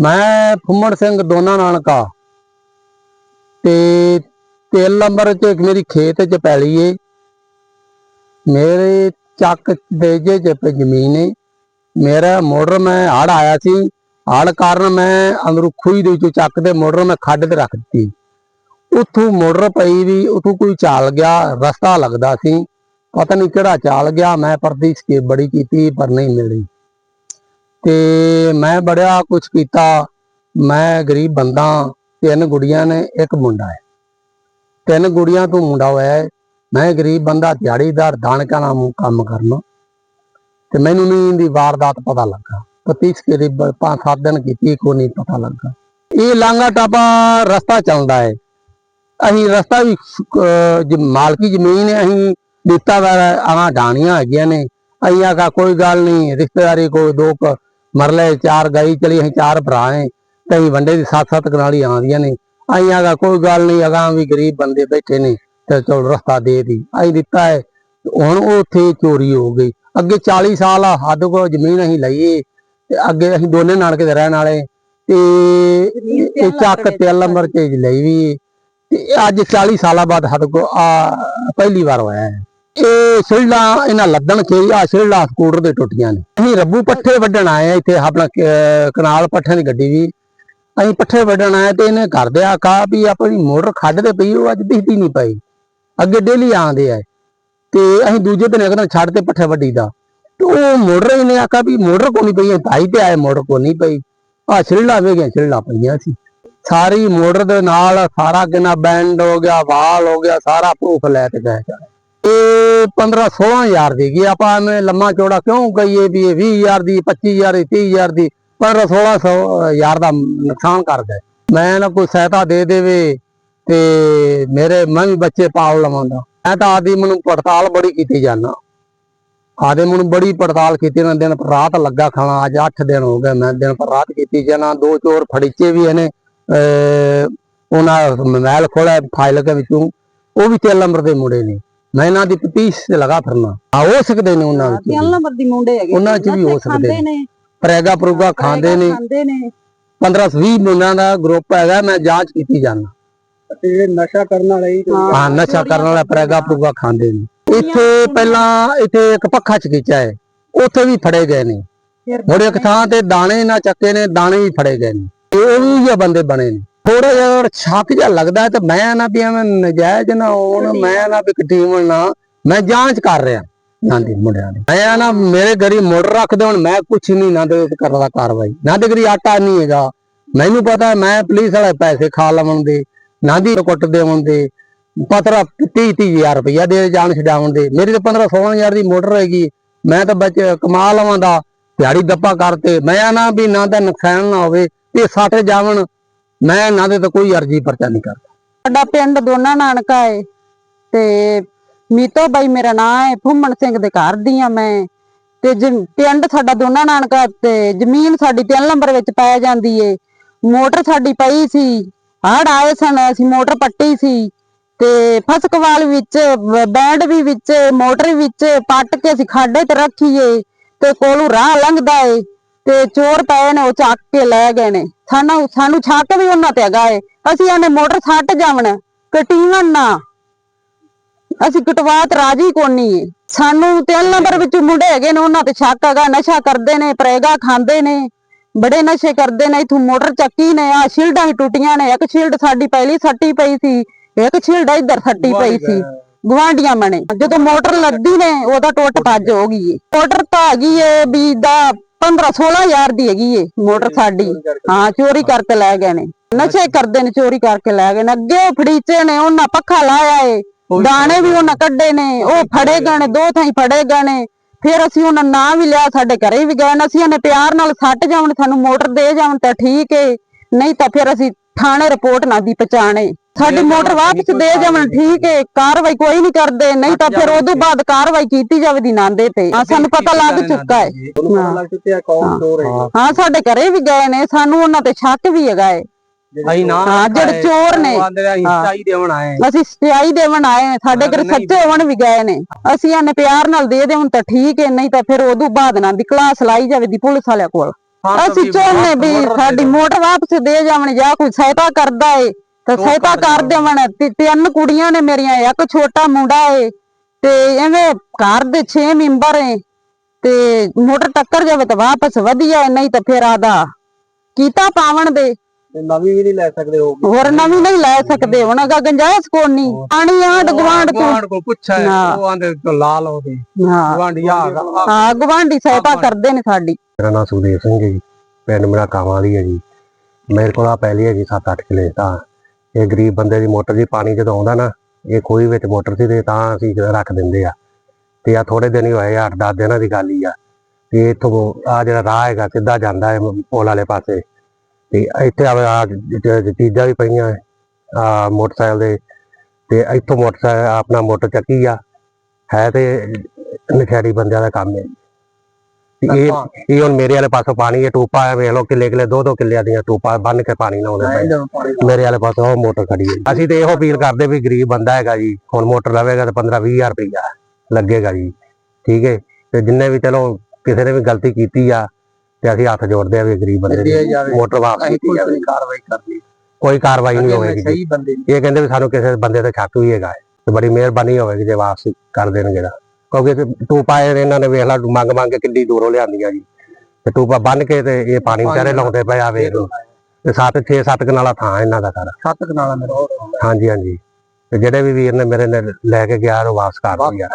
ਮੈਂ ਫੁੰਮਣ ਸਿੰਘ ਦੋਨਾ ਨਾਨਕਾ। ਤੇ ਤੇਲ ਨੰਬਰ ਚ ਇੱਕ ਮੇਰੀ ਖੇਤ ਚ ਪੈਲੀ ਏ। ਮੇਰੇ ਚੱਕ ਦੇ ਚ ਜ਼ਮੀਨ ਏ। ਮੇਰਾ ਮੋਟਰ ਮੈਂ ਹੜ ਆਇਆ ਸੀ। ਹੜ ਕਾਰਨ ਮੈਂ ਅੰਦਰੋਂ ਖੂਹੀ ਦੇ ਵਿੱਚੋਂ ਚੱਕ ਦੇ ਮੋਟਰ ਮੈਂ ਖੱਡ ਤੇ ਰੱਖ ਦਿੱਤੀ। ਉੱਥੋਂ ਮੋਟਰ ਪਈ ਵੀ, ਉੱਥੋਂ ਕੋਈ ਚਾਲ ਗਿਆ, ਰਸਤਾ ਲੱਗਦਾ ਸੀ। ਪਤਾ ਨਹੀਂ ਕਿਹੜਾ ਚਾਲ ਗਿਆ, ਮੈਂ ਪਰਦੀ ਸਕੇ ਬੜੀ ਕੀਤੀ, ਪਰ ਨਹੀਂ ਮਿਲੀ। ਤੇ ਮੈਂ ਬੜਿਆ ਕੁਝ ਕੀਤਾ। ਮੈਂ ਗਰੀਬ ਬੰਦਾ, ਤਿੰਨ ਗੁੜੀਆਂ ਨੇ, ਇੱਕ ਮੁੰਡਾ ਹੈ। ਤਿੰਨ ਗੁੜੀਆਂ ਤੋਂ ਮੁੰਡਾ ਹੋਇਆ ਹੈ। ਮੈਂ ਗਰੀਬ ਬੰਦਾ, ਦਿਹਾੜੀਦਾਰ ਦਾਣਕਾਂ ਨਾਲ ਕੰਮ ਕਰਨਾ ਤੇ ਮੈਨੂੰ ਨਹੀਂ ਦੀ ਵਾਰਦਾਤ ਪਤਾ ਲੱਗਾ। ਪਤੀਸ ਕਰੀਬ ਪੰਜ ਸੱਤ ਦਿਨ ਕੀਤੀ ਕੋ ਨਹੀਂ ਪਤਾ ਲੱਗਾ। ਇਹ ਲਾਂਗਾ ਟਾਪਾ ਰਸਤਾ ਚੱਲਦਾ ਹੈ। ਅਸੀਂ ਰਸਤਾ ਵੀ ਮਾਲਕੀ ਜ਼ਮੀਨ ਹੈ, ਅਸੀਂ ਦਿੱਤਾ ਵਾ ਆਹ ਢਾਣੀਆਂ ਹੈਗੀਆਂ ਨੇ। ਅਸੀਂ ਆਖਾ ਕੋਈ ਗੱਲ ਨਹੀਂ, ਰਿਸ਼ਤੇਦਾਰੀ ਕੋਈ ਦੋ ਮਰਲੇ ਚਾਰ ਗਈ ਚਲੀ ਅਸੀਂ ਚਾਰ ਭਰਾ ਹੈ ਤੇ ਅਸੀਂ ਵੰਡੇ ਦੀ ਸੱਤ ਸੱਤ ਕਨਾਲੀ ਆਉਂਦੀਆਂ ਨੇ। ਅਸੀਂ ਆਖਾ ਕੋਈ ਗੱਲ ਨਹੀਂ ਅਗਾਂ ਵੀ ਗਰੀਬ ਬੰਦੇ ਬੈਠੇ ਨੇ ਤੇ ਚਲ ਰਸਤਾ ਦੇ ਦੀ। ਅਸੀਂ ਦਿੱਤਾ ਹੈ ਹੁਣ ਉਹ ਉੱਥੇ ਚੋਰੀ ਹੋ ਗਈ। ਅੱਗੇ 40 ਸਾਲ ਆ ਸਾਡੇ ਕੋਲ ਜ਼ਮੀਨ ਅਸੀਂ ਲਈਏ ਤੇ ਅੱਗੇ ਅਸੀਂ ਦੋਨੇ ਨਾਨਕੇ ਦੇ ਰਹਿਣ ਵਾਲੇ ਤੇ ਇਹ ਚੱਕ ਤਿੰਨ ਨੰਬਰ ਤੇ ਲਈ ਵੀ ਤੇ ਅੱਜ 40 ਸਾਲਾਂ ਬਾਅਦ ਸਾਡੇ ਕੋਲ ਆ ਪਹਿਲੀ ਵਾਰ ਹੋਇਆ ਹੈ ਇਹ ਸਿਲਡਾ ਇਹਨਾਂ ਲੱਦਣ ਕੇ ਆ ਸਿਲਡਾ ਸਕੂਟਰ ਦੇ ਟੁੱਟੀਆਂ ਨੇ। ਅਸੀਂ ਰੱਬੂ ਪੱਠੇ ਵੱਢਣ ਆਏ ਇੱਥੇ, ਆਪਣਾ ਕਨਾਲ ਪੱਠਿਆਂ ਦੀ ਗੱਡੀ ਵੀ ਅਸੀਂ ਪੱਠੇ ਵੱਢਣ ਆਏ ਤੇ ਇਹਨੇ ਘਰ ਦੇ ਆਖਾ ਵੀ ਆਪਣੀ ਮੋਟਰ ਖੱਡ ਤੇ ਪਈ, ਉਹ ਅੱਜ ਦਿਖਦੀ ਨਹੀਂ ਪਈ। ਅੱਗੇ ਡੇਲੀ ਆਉਂਦੇ ਆ। ਤੇ ਅਸੀਂ ਦੂਜੇ ਦਿਨ ਇੱਕ ਛੱਡ ਤੇ ਪੱਠੇ ਵੱਢੀ ਦਾ ਤੇ ਉਹ ਮੋਟਰ ਇਹਨੇ ਆਖਾ ਵੀ ਮੋਟਰ ਕੋ ਨਹੀਂ ਪਈ, ਅਸੀਂ ਭਾਈ ਤੇ ਆਏ, ਮੋਟਰ ਕੋ ਨਹੀਂ ਪਈ। ਆ ਛਿਲੜਾ ਵੇ ਗਿਆ ਛਿਲੜਾ ਪਈਆਂ ਸੀ। ਸਾਰੀ ਮੋਟਰ ਦੇ ਨਾਲ ਸਾਰਾ ਕਿੰਨਾ ਬੈਂਡ ਹੋ ਗਿਆ, ਵਾਲ ਹੋ ਗਿਆ, ਸਾਰਾ ਪ੍ਰੂਫ ਲੈ ਕੇ ਗਏ ਇਹ 15 16000 ਦੀ ਗਈ। ਆਪਾਂ ਐਵੇਂ ਲੰਮਾ ਚੌੜਾ ਕਿਉਂ ਕਹੀਏ ਵੀ ਇਹ 20000 ਦੀ 25000 ਦੀ 30000 ਦੀ? 15 1600 ਹਜ਼ਾਰ ਦਾ ਨੁਕਸਾਨ ਕਰ ਗਏ। ਮੈਂ ਨਾ ਕੋਈ ਸਹਾਇਤਾ ਦੇ ਦੇਵੇ ਤੇ ਮੇਰੇ ਮੈਂ ਵੀ ਬੱਚੇ ਪਾਲ ਲਵਾਂਗਾ। ਮੈਂ ਤਾਂ ਆਦੀ ਮੈਨੂੰ ਪੜਤਾਲ ਬੜੀ ਕੀਤੀ ਜਾਣਾ ਆਦੇ ਮੈਨੂੰ ਬੜੀ ਪੜਤਾਲ ਕੀਤੀ ਨਾ। ਦਿਨ ਪਰ ਰਾਤ ਲੱਗਾ ਖਾਣਾ। ਅੱਜ 8 ਦਿਨ ਹੋ ਗਏ ਮੈਂ ਦਿਨ ਪਰ ਰਾਤ ਕੀਤੀ ਜਾਣਾ। ਦੋ ਚੋਰ ਫੜੀਚੇ ਵੀ ਇਹਨੇ, ਅਹ, ਉਹਨਾਂ ਮੋਬਾਈਲ ਖੋਲਿਆ, ਫਾਈਲ ਦੇ ਵਿੱਚੋਂ। ਉਹ ਵੀ ਤਿੰਨ ਨੰਬਰ ਦੇ ਮੁੰਡੇ ਨੇ। ਮੈਂ ਇਹਨਾਂ ਦੀ ਪਤੀਸ ਤੇ ਲਗਾ ਫਿਰਨਾ। ਆ ਹੋ ਸਕਦੇ ਨੇ ਉਹਨਾਂ ਵਿੱਚ ਤਿੰਨ ਵੀ। ਨੰਬਰ ਦੀ ਮੁੰਡੇ ਹੈਗੇ ਉਹਨਾਂ 'ਚ ਵੀ ਹੋ ਸਕਦੇ ਖਾਂਦੇ ਨੇ। ਪ੍ਰੈਗਾ ਪ੍ਰੂਗਾ ਖਾਂਦੇ ਨੇ। ਖਾਂਦੇ ਨੇ। 15 20 ਮੁੰਡਿਆਂ ਦਾ ਗਰੁੱਪ ਹੈਗਾ ਮੈਂ ਜਾਂਚ ਕੀਤੀ ਜਾਣਾ। ਤੇ ਜਿਹੜੇ ਨਸ਼ਾ ਕਰਨ ਵਾਲੇ ਹੀ ਹਾਂ ਨਸ਼ਾ ਕਰਨ ਵਾਲਾ ਪ੍ਰੈਗਾ ਪ੍ਰੂਗਾ। ਖਾਂਦੇ ਨੇ। ਇੱਥੇ ਪਹਿਲਾਂ ਇੱਥੇ ਇੱਕ ਪੱਖਾ ਚਕੀਚਾ ਹੈ। ਉੱਥੇ ਵੀ ਫੜੇ ਗਏ ਨੇ। ਹੋਰ ਇੱਕ ਥਾਂ ਤੇ ਦਾਣੇ ਨਾ ਚੱਕੇ ਨੇ ਦਾਣੇ ਵੀ ਫੜੇ ਗਏ ਨੇ। ਇਹ ਉਹ ਵੀ ਜਿਹੇ ਬੰਦੇ ਬਣੇ ਨੇ। ਥੋੜਾ ਜਿਹਾ ਛੱਕ ਜਿਹਾ ਲੱਗਦਾ ਤੇ ਮੈਂ ਨਾ ਵੀ ਐਵੇਂ ਨਜਾਇਜ਼ ਨਾ ਹੋਣ ਮੈਂ ਨਾ ਵੀ ਕਟੀਮ ਨਾ ਮੈਂ ਜਾਂਚ ਕਰ ਰਿਹਾ। ਨਾ ਦੀ ਮੁੰਡਿਆਂ ਦੀ। ਮੈਂ ਨਾ ਮੇਰੇ ਘਰੀ ਮੋਟਰ ਰੱਖਦੇ ਹੁਣ ਮੈਂ ਕੁਛ ਨਹੀਂ ਨਾ ਦੇ ਕਰਦਾ ਕਾਰਵਾਈ। ਨਾ ਦੇ ਘਰੀ ਆਟਾ ਨਹੀਂ ਹੈਗਾ। ਮੈਨੂੰ ਪਤਾ ਮੈਂ ਪੁਲਿਸ ਵਾਲੇ ਪੈਸੇ ਖਾ ਲਵਣ ਦੇ ਨਾ ਦੀ ਕੁੱਟ ਦੇਵਣ ਦੇ। ਪਤਰਾ 30 ਹਜ਼ਾਰ ਰੁਪਇਆ ਦੇ ਜਾਣ ਛਡਾਉਣ ਦੇ। ਮੇਰੀ ਤਾਂ 15 16000 ਦੀ ਮੋਟਰ ਹੈਗੀ ਮੈਂ ਤਾਂ ਬੱਚ ਕਮਾ ਲਵਾਂ ਦਾ। ਦਿਹਾੜੀ ਦੱਪਾ ਕਰਤੇ। ਮੈਂ ਨਾ ਵੀ ਨਾ ਦਾ ਨੁਕਸਾਨ ਨਾ ਹੋਵੇ ਤੇ ਸੱਟ ਜਾਵਣ। ਮੈਂ ਇਹਨਾਂ ਦੇ ਤਾਂ ਕੋਈ ਅਰਜੀ ਪਰਚਾ ਨਹੀਂ ਕਰਦਾ। ਸਾਡਾ ਪਿੰਡ ਦੋਨਾ ਨਾਨਕਾ ਏ ਤੇ ਮੀਤੋ ਬਾਈ ਮੇਰਾ ਨਾਂ ਹੈ ਫੁੰਮਣ ਸਿੰਘ ਦੇ ਘਰ ਦੀ ਆ ਮੈਂ। ਤੇ ਪਿੰਡ ਸਾਡਾ ਦੋਨਾ ਨਾਨਕਾ ਤੇ ਜ਼ਮੀਨ ਸਾਡੀ ਤਿੰਨ ਨੰਬਰ ਵਿੱਚ ਪੈ ਜਾਂਦੀ ਏ। ਮੋਟਰ ਸਾਡੀ ਪਈ ਸੀ ਹੜ ਆਏ ਸਨ, ਅਸੀਂ ਮੋਟਰ ਪੱਟੀ ਸੀ। ਤੇ ਫਸਕਵਾਲ ਵਿੱਚ, ਬੈਂਡ ਵੀ ਵਿੱਚ, ਮੋਟਰ ਵਿੱਚ ਪੱਟ ਕੇ ਅਸੀਂ ਖਾਡੇ ਤੇ ਰੱਖੀਏ ਤੇ ਕੋਲੋਂ ਰਾਹ ਲੰਘਦਾ ਏ ਤੇ ਚੋਰ ਪਏ ਨੇ, ਉਹ ਚੱਕ ਕੇ ਲੈ ਗਏ ਨੇ। ਸਾਨੂੰ ਸਾਨੂੰ ਛੱਕ ਵੀ ਉਹਨਾਂ ਤੇ ਹੈਗਾ ਏ। ਅਸੀਂ ਇਹਨੇ ਮੋਟਰ ਛੱਟ ਜਾਵਣ ਕਟੀਵਣ ਨਾ। ਅਸੀਂ ਕਟਵਾਤ ਰਾਜੀ ਕੋਨੀ ਏ। ਸਾਨੂੰ ਤਿੰਨ ਨੰਬਰ ਵਿੱਚ ਮੁੰਡੇ ਹੈਗੇ ਨੇ ਉਹਨਾਂ ਤੇ ਸ਼ੱਕ ਹੈਗਾ ਨਸ਼ਾ ਕਰਦੇ ਨੇ ਪ੍ਰੇਗਾ ਖਾਂਦੇ ਨੇ ਬੜੇ ਨਸ਼ੇ ਕਰਦੇ ਨੇ ਇਥੋਂ ਮੋਟਰ ਚੱਕੀ ਨੇ ਆ ਸ਼ੀਲਡਾਂ ਵੀ ਟੁੱਟੀਆਂ ਨੇ ਇੱਕ ਸ਼ੀਲਡ ਸਾਡੀ ਪਹਿਲੀ ਸੱਟੀ ਪਈ ਸੀ ਇੱਕ ਸ਼ੀਲਡ ਇੱਧਰ ਸੱਟੀ ਪਈ ਸੀ ਗਵਾਂਡੀਆਂ ਮਣੇ। ਜਦੋਂ ਮੋਟਰ ਲੱਦੀ ਨੇ ਉਹਦਾ ਟੁੱਟ ਭੱਜ ਹੋ ਗਈ ਮੋਟਰ ਤਾਂ ਹੈਗੀ ਏ ਵੀ ਦਾ 15 16000 ਦੀ ਹੈਗੀ ਏ ਮੋਟਰ ਸਾਡੀ। ਹਾਂ ਚੋਰੀ ਕਰਕੇ ਲੈ ਗਏ ਨੇ। ਨਸ਼ੇ ਕਰਦੇ ਨੇ ਚੋਰੀ ਕਰਕੇ ਲੈ ਗਏ ਨੇ। ਅੱਗੇ ਉਹ ਫੜੀਚੇ ਨੇ ਉਹਨਾਂ ਪੱਖਾ ਲਾਇਆ ਏ। ਦਾਣੇ ਵੀ ਉਹਨਾਂ ਕੱਢੇ ਨੇ ਉਹ ਫੜੇ ਗਏ ਨੇ ਦੋ ਥਾਈ ਫੜੇ ਗਏ ਨੇ। ਫਿਰ ਅਸੀਂ ਉਹਨਾਂ ਨਾਂ ਵੀ ਲਿਆ ਸਾਡੇ ਘਰੇ ਵੀ ਗਏ ਨੇ। ਅਸੀਂ ਉਹਨੇ ਪਿਆਰ ਨਾਲ ਸੱਟ ਜਾਵਣ ਸਾਨੂੰ ਮੋਟਰ ਦੇ ਜਾਵਣ ਤਾਂ ਠੀਕ ਏ। ਨਹੀਂ ਤਾਂ ਫਿਰ ਅਸੀਂ ਥਾਣੇ ਰਿਪੋਰਟ ਨਾ ਦੀ ਪਛਾਣੇ। ਸਾਡੀ ਮੋਟਰ ਵਾਪਸ ਦੇ ਜਾਵਣ ਠੀਕ ਏ ਕਾਰਵਾਈ ਕੋਈ ਨਹੀਂ ਕਰਦੇ ਨਹੀਂ ਤਾਂ ਫਿਰ ਉਦੋਂ ਬਾਅਦ ਕਾਰਵਾਈ ਕੀਤੀ ਜਾਵੇ ਦੀ ਨਾਂਦੇ ਤੇ। ਹਾਂ ਸਾਨੂੰ ਪਤਾ ਲੱਗ ਚੁੱਕਾ ਹੈ ਹਾਂ। ਲੱਗ ਚੁੱਕਿਆ ਕੌਣ ਚੋਰ ਹੈ ਹਾਂ ਸਾਡੇ ਘਰੇ ਵੀ ਗਏ ਨੇ ਸਾਨੂੰ ਉਹਨਾਂ ਤੇ ਸ਼ੱਕ ਵੀ ਹੈਗਾ ਏ। ਅਸੀਂ ਨਾ ਹਾਂ, ਜਿਹੜੇ ਚੋਰ ਨੇ। ਅਸੀਂ ਹਾਂ। ਦੇਵਣ ਆਏ ਅਸੀਂ ਸਚਾਈ ਦੇਵਣ ਆਏ ਨੇ ਸਾਡੇ ਘਰ। ਸੱਚੇ ਹੋਣ ਵੀ ਗਏ ਨੇ। ਅਸੀਂ ਇਹਨੇ ਪਿਆਰ ਨਾਲ ਦੇ ਦੇਵਣ ਤਾਂ ਠੀਕ ਹੈ ਨਹੀਂ ਤਾਂ ਫਿਰ ਉਦੋਂ ਬਾਅਦ ਨਾ ਦੀ ਕਲਾਸ ਲਾਈ ਜਾਵੇ ਦੀ ਪੁਲਿਸ ਵਾਲਿਆਂ ਕੋਲ। ਅਸੀਂ ਚਾਹੁੰਦੇ ਵੀ ਸਾਡੀ ਮੋਟਰ ਵਾਪਸ ਦੇ ਜਾਵਣ ਜਾਂ ਕੋਈ ਸਹਾਇਤਾ ਕਰਦਾ ਏ। ਤਾਂ ਸਹਾਇਤਾ ਕਰ ਦੇਵਣ। ਤੇ ਤਿੰਨ ਕੁੜੀਆਂ ਨੇ ਮੇਰੀਆਂ ਇੱਕ ਛੋਟਾ ਮੁੰਡਾ ਏ ਤੇ ਐਵੇਂ ਘਰ ਦੇ 6 ਮੈਂਬਰ ਏ ਤੇ ਮੋਟਰ ਟੱਕਰ ਜਾਵੇ ਤਾਂ ਵਾਪਸ ਵਧੀਆ ਨਹੀਂ ਤਾਂ ਫਿਰ ਆਦਾ। ਕੀਤਾ ਪਾਵਣ ਦੇ। ਨਵੀਂ ਵੀ ਨਹੀਂ ਲੈ ਸਕਦੇ ਹੋ ਹੋਰ ਨਵੀਂ ਨਹੀਂ ਲੈ ਸਕਦੇ ਹੁਣ ਅਗਾ ਗੰਜਾਇਸ਼ ਕੋਲ ਨਹੀਂ ਪਾਣੀ ਆਂਡ ਗਵਾਂਡ ਤੋਂ। ਗਵਾਂਡ ਕੋ ਪੁੱਛਿਆ ਹਾਂ। ਉਹ ਆਂਦੇ ਤੋਂ ਲਾ ਲਓ ਤੇ ਹਾਂ। ਗਵਾਂਢੀ ਆ ਗਿਆ। ਹਾਂ ਗਵਾਂਢੀ ਸਹਾਇਤਾ ਕਰਦੇ ਨੇ ਸਾਡੀ। ਮੇਰਾ ਨਾਮ ਸੁਖਦੇਵ ਸਿੰਘ ਹੈ ਜੀ। ਪਿੰਡ ਮੇਰਾ ਕਾਵਾਂ ਦੀ ਹੈ ਜੀ। ਮੇਰੇ ਕੋਲ ਆ ਪਹਿਲੀ ਹੈ ਜੀ 7-8 ਕਿਲੇ ਤਾਂ। ਇਹ ਗਰੀਬ ਬੰਦੇ ਦੀ ਮੋਟਰ ਜੀ ਪਾਣੀ ਜਦੋਂ ਆਉਂਦਾ ਨਾ, ਇਹ ਖੂਹੀ ਵਿੱਚ ਮੋਟਰ ਸੀ ਤੇ ਤਾਂ ਅਸੀਂ ਰੱਖ ਦਿੰਦੇ ਆ। ਤੇ ਆ ਥੋੜੇ ਦਿਨ ਹੀ ਹੋਏ ਆ 8-10 ਦਿਨਾਂ ਦੀ ਗੱਲ ਹੀ ਆ। ਤੇ ਇੱਥੋਂ ਆ ਜਿਹੜਾ ਰਾਹ ਹੈਗਾ, ਸਿੱਧਾ ਜਾਂਦਾ ਹੈ ਪੁਲ ਵਾਲੇ ਪਾਸੇ। ਤੇ ਇੱਥੇ ਆ ਚੀਜ਼ਾਂ ਵੀ ਪਈਆਂ ਆ ਮੋਟਰਸਾਈਕਲ ਦੇ। ਤੇ ਇੱਥੋਂ ਮੋਟਰਸਾਈਕਲ, ਆਪਣਾ ਮੋਟਰ ਚੱਕੀ ਆ। ਹੈ ਤੇ ਨਖਿਆੜੀ ਬੰਦਿਆਂ ਦਾ ਕੰਮ ਹੈ ਇਹ ਇਹ ਹੁਣ ਮੇਰੇ ਵਾਲੇ ਪਾਸੋਂ ਪਾਣੀ ਇਹ ਟੂਪਾ ਹੈ ਵੇਖ ਲਓ ਕਿੱਲੇ ਕਿੱਲੇ ਦੋ ਦੋ ਕਿੱਲਿਆਂ ਦੀਆਂ ਟੂਪਾ ਬੰਨ ਕੇ ਪਾਣੀ ਲਾਉਂਦੇ ਪਏ। ਮੇਰੇ ਵਾਲੇ ਪਾਸੋਂ ਉਹ ਮੋਟਰ ਖੜੀ ਹੈ। ਅਸੀਂ ਤੇ ਇਹੋ ਅਪੀਲ ਕਰਦੇ ਵੀ ਗਰੀਬ ਬੰਦਾ ਹੈਗਾ ਜੀ ਹੁਣ ਮੋਟਰ ਲਵੇਗਾ ਤਾਂ 15 20000 ਰੁਪਈਆ ਲੱਗੇਗਾ ਜੀ ਠੀਕ ਹੈ ਤੇ ਜਿੰਨੇ ਵੀ ਚਲੋ ਕਿਸੇ ਨੇ ਵੀ ਗਲਤੀ ਕੀਤੀ ਆ ਤੇ ਅਸੀਂ ਹੱਥ ਜੋੜਦੇ ਆ ਵੀ ਗਰੀਬ ਬੰਦੇ ਦੀ। ਮੋਟਰ ਵਾਪਸ ਕੀਤੀ ਜਾਵੇ। ਕਾਰਵਾਈ ਕਰਨੀ ਕੋਈ ਕਾਰਵਾਈ ਨਹੀਂ ਹੋਵੇਗੀ ਜੀ। ਸਹੀ ਬੰਦੇ ਇਹ ਕਹਿੰਦੇ ਵੀ ਸਾਨੂੰ ਕਿਸੇ ਬੰਦੇ ਤੇ ਸ਼ੱਕ ਵੀ ਹੈਗਾ ਤੇ ਬੜੀ ਮਿਹਰਬਾਨੀ ਹੋਵੇਗੀ ਜੇ ਵਾਪਸ ਕਰ ਦੇਣਗੇ ਤਾਂ। ਕਿਉਂਕਿ ਤੇ ਟੂਪਾ ਇਹ ਇਹਨਾਂ ਨੇ ਵੇਖ ਲਾ ਮੰਗ ਮੰਗ ਕੇ ਕਿੱਡੀ ਦੂਰੋਂ ਲਿਆਂਦੀਆਂ ਜੀ। ਤੇ ਟੂਪਾ ਬੰਨ ਕੇ ਤੇ ਇਹ ਪਾਣੀ ਵਿਚਾਰੇ ਲਾਉਂਦੇ ਪਏ ਆ ਵੇਖ ਲਓ। ਤੇ 7 6 7 ਕਨਾਲਾ ਥਾਂ ਇਹਨਾਂ ਦਾ ਸਾਰਾ ਸੱਤ ਕਨਾਲਾ ਮੇਰਾ ਹੋਰ ਹਾਂਜੀ ਹਾਂਜੀ। ਤੇ ਜਿਹੜੇ ਵੀ ਵੀਰ ਨੇ ਮੇਰੇ ਨੇ ਲੈ ਕੇ ਗਿਆ ਉਹ ਵਾਪਸ ਕਰ ਦਿਆ।